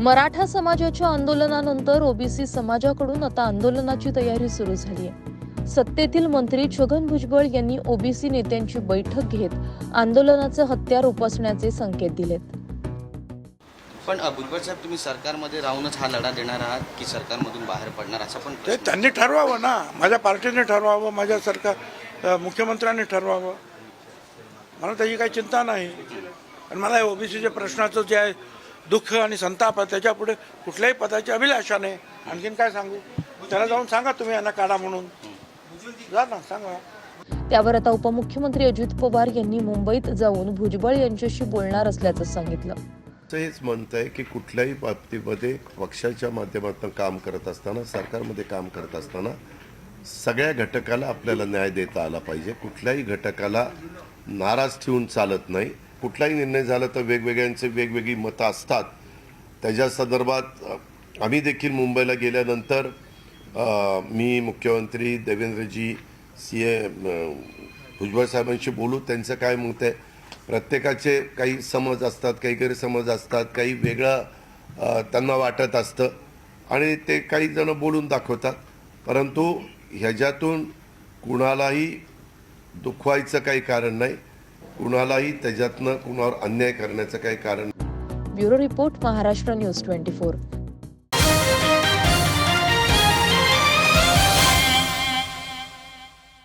मराठा समाजाच्या आंदोलनानंतर ओबीसी समाजाकडून आता आंदोलनाची तयारी सुरू झाली आहे. सत्तेतील मंत्री छगन भुजबळ यांनी ओबीसी नेत्यांची बैठक घेत आंदोलनाचं हत्यार उपसण्याचे संकेत दिलेत. पण भुजबळ साहेब तुम्ही सरकारमध्ये राहूनच हा लढा देणार आहात की सरकारमधून बाहेर पडणार? असा पण ते त्यांनी ठरवावं ना. माझ्या पार्टीने ठरवावं माझ्या सरकार मुख्यमंत्र्यांनी ठरवावं. मला त्याची काही चिंता नाही. आणि मला ओबीसीच्या प्रश्नाचं जे आहे दुःख आणि संताप आहे त्याच्यापुढे कुठल्याही पदाची अभिलाषा नाही. आणखीन काय सांगू? त्याला जाऊन सांगा तुम्ही यांना काढा म्हणून. जा ना सांगा. त्यावर आता उपमुख्यमंत्री अजित पवार यांनी मुंबईत जाऊन भुजबळ यांच्याशी बोलणार असल्याचं सांगितलं. हेच म्हणत आहे की कुठल्याही बाबतीमध्ये पक्षाच्या माध्यमातून काम करत असताना सरकारमध्ये काम करत असताना सगळ्या घटकाला आपल्याला न्याय देता आला पाहिजे. कुठल्याही घटकाला नाराज ठेवून चालत नाही. कुठलाही निर्णय झाला तर वेगवेगळ्यांचे वेगवेगळी मतं असतात. त्याच्या संदर्भात आम्ही देखील मुंबईला गेल्यानंतर मी मुख्यमंत्री देवेंद्रजी सी ए भुजबळ साहेबांशी बोलू. त्यांचं काय मत आहे? प्रत्येकाचे काही समज असतात काही गैरसमज असतात काही वेगळं त्यांना वाटत असतं. आणि ते काही जण बोलून दाखवतात. परंतु ह्याच्यातून कुणालाही दुखवायचं काही कारण नाही. कुणालाही त्याच्यातनं कुणावर अन्याय करण्याचं काही कारण bureau report Maharashtra news twenty four.